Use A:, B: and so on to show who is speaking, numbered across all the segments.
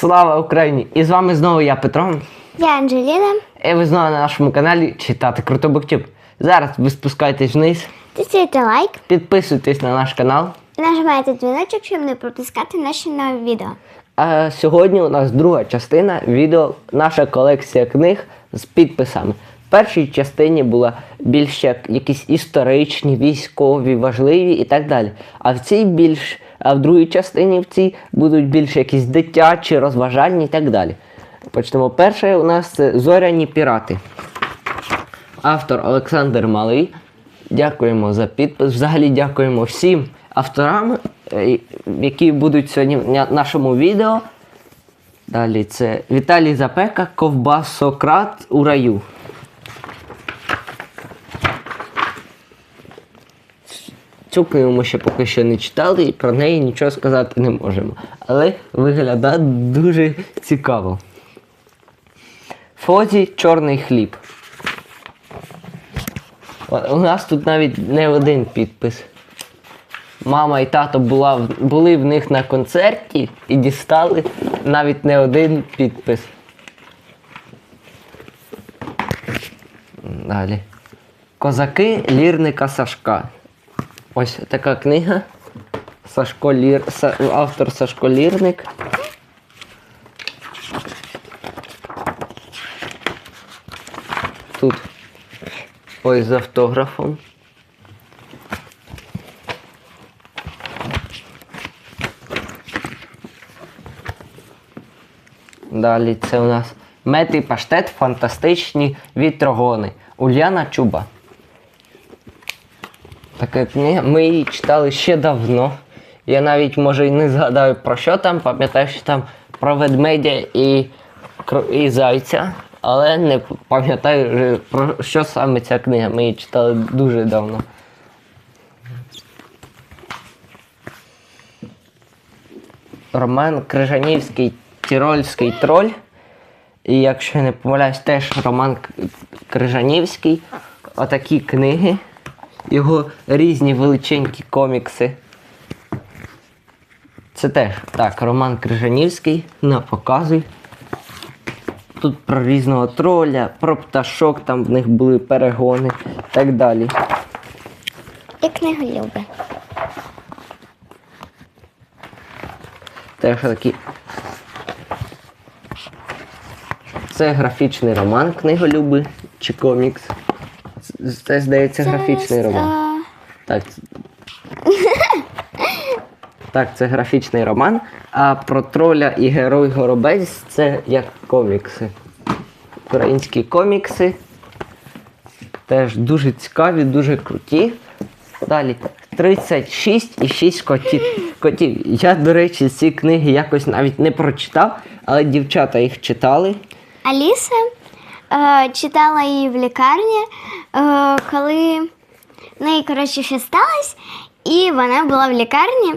A: Слава Україні! І з вами знову я Петро.
B: Я Анжеліна.
A: І ви знову на нашому каналі читати Круто Буктюб. Зараз ви спускайтесь вниз,
B: Тисяйте лайк
A: підписуйтесь на наш канал.
B: і нажимайте дзвіночок, щоб не пропускати наші нові відео.
A: А сьогодні у нас друга частина відео наша колекція книг з підписами. В першій частині була більш як якісь історичні, військові, важливі і так далі. А в цій більш, а в другій частині в цій будуть більш якісь дитячі, розважальні і так далі. Почнемо. Перше у нас це Зоряні пірати. Автор Олександр Малий. Дякуємо за підпис. Взагалі дякуємо всім авторам, е, які будуть сьогодні в нашому відео. Далі це Віталій Запека, Ковбасократ у раю. Цю книгу ми ще поки що не читали і про неї нічого сказати не можемо. Але виглядає дуже цікаво. Фозі Чорний хліб. У нас тут навіть не один підпис. Мама і тато була, були в них на концерті і дістали навіть не один підпис. Далі. Козаки лірника Сашка. Ось така книга. Сашко Лір... Автор Сашко Лірник. Тут ось з автографом. Далі це у нас мед і паштет, фантастичні вітрогони. Ульяна Чуба. Така книга. Ми її читали ще давно. Я навіть може і не згадаю про що там, пам'ятаю, що там про ведмедя і, і зайця, але не пам'ятаю про що саме ця книга. Ми її читали дуже давно. Роман Крижанівський Тірольський троль. І якщо я не помиляюсь, теж Роман Крижанівський. Отакі книги. Його різні величенькі комікси. Це теж так, Роман Крижанівський. На показуй. Тут про різного троля, про пташок, там в них були перегони і так далі.
B: І книгу люби.
A: Теж такі. Це графічний роман книголюби чи комікс. Це, здається, графічний роман. Так. Так, це графічний роман. А про троля і герой Горобець це як комікси. Українські комікси. Теж дуже цікаві, дуже круті. Далі 36 і 6 котів. котів. Я, до речі, ці книги якось навіть не прочитав, але дівчата їх читали.
B: Аліса читала її в лікарні, е, коли неї, коротше, щось сталося, і вона була в лікарні,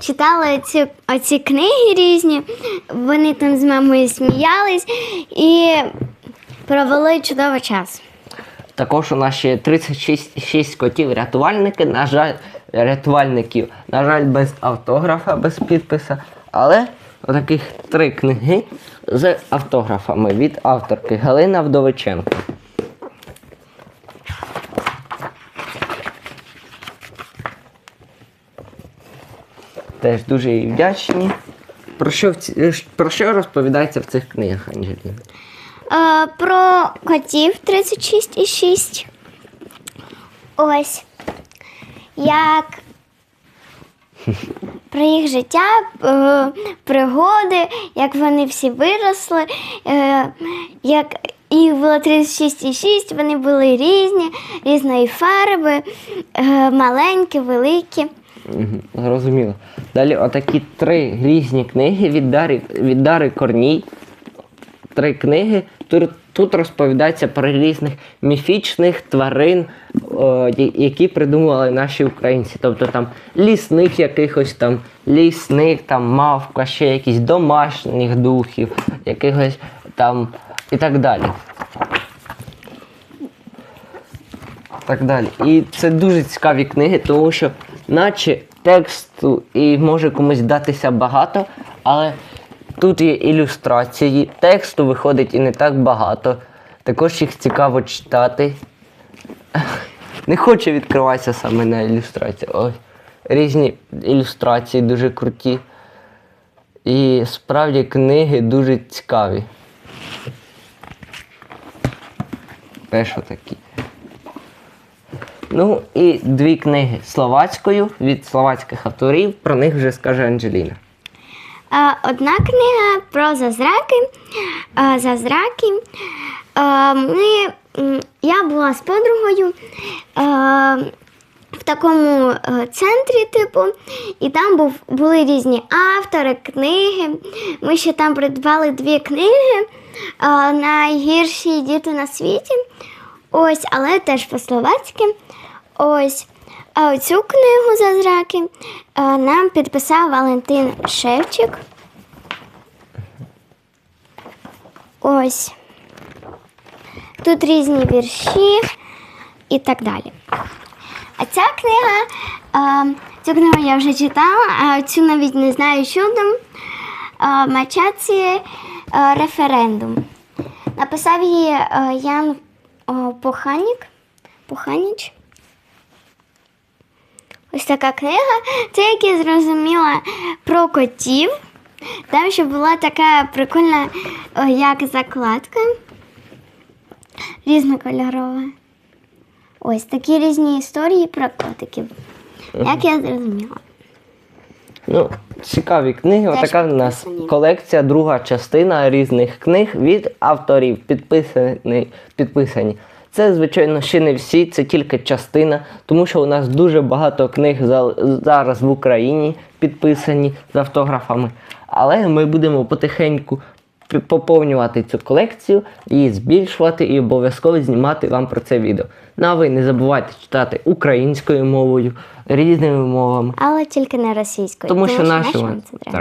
B: читала ці, оці книги різні, вони там з мамою сміялись і провели чудовий час.
A: Також у нас ще 36 котів рятувальники, на жаль, рятувальників, на жаль, без автографа, без підписа. Але отаких три книги з автографами від авторки Галина Вдовиченко. Теж дуже їй вдячні. Про що, в ці- про що розповідається в цих книгах, Анджеліна?
B: Е, про котів 36,6. Ось. Як про їх життя, е, пригоди, як вони всі виросли, е, як їх було 36,6, вони були різні, різної фарби, е, маленькі, великі.
A: Зрозуміло. Далі отакі три різні книги від Дари, від Дари Корній. Три книги. Тут розповідається про різних міфічних тварин, о, які придумували наші українці. Тобто там лісних якихось там, лісних, там мавка, ще якісь домашніх духів, якихось там і так далі. так далі. І це дуже цікаві книги, тому що, наче тексту і може комусь датися багато, але Тут є ілюстрації, тексту виходить і не так багато. Також їх цікаво читати. Не хоче відкриватися саме на ілюстрації. Ой. Різні ілюстрації дуже круті. І справді книги дуже цікаві. Теж отакі. Ну і дві книги словацькою від словацьких авторів. Про них вже скаже Анджеліна.
B: Одна книга про зазраки. Зазраки. Ми, я була з подругою в такому е, центрі, типу, і там був, були різні автори, книги. Ми ще там придбали дві книги Найгірші діти на світі. Ось, але теж по-словацьки. Ось. А цю книгу «Зазраки» е, нам підписав Валентин Шевчик. Ось. Тут різні вірші і так далі. А ця книга, е, цю книгу я вже читала, а цю навіть не знаю, що там. Е, Мачаці референдум. Написав її Ян Поханік. Поханіч. Ось така книга. Це як я зрозуміла про котів. Там ще була така прикольна, як закладка. Різнокольорова. Ось такі різні історії про котиків. Як я зрозуміла.
A: Ну, цікаві книги.
B: Теж
A: Отака в нас колекція, друга частина різних книг від авторів, підписані. підписані. Це, звичайно, ще не всі, це тільки частина, тому що у нас дуже багато книг за- зараз в Україні підписані з автографами. Але ми будемо потихеньку поповнювати цю колекцію, її збільшувати і обов'язково знімати вам про це відео. Ну а ви не забувайте читати українською мовою, різними мовами.
B: Але тільки не російською.
A: Тому що наші
B: нашим
A: вам
B: це
A: треба.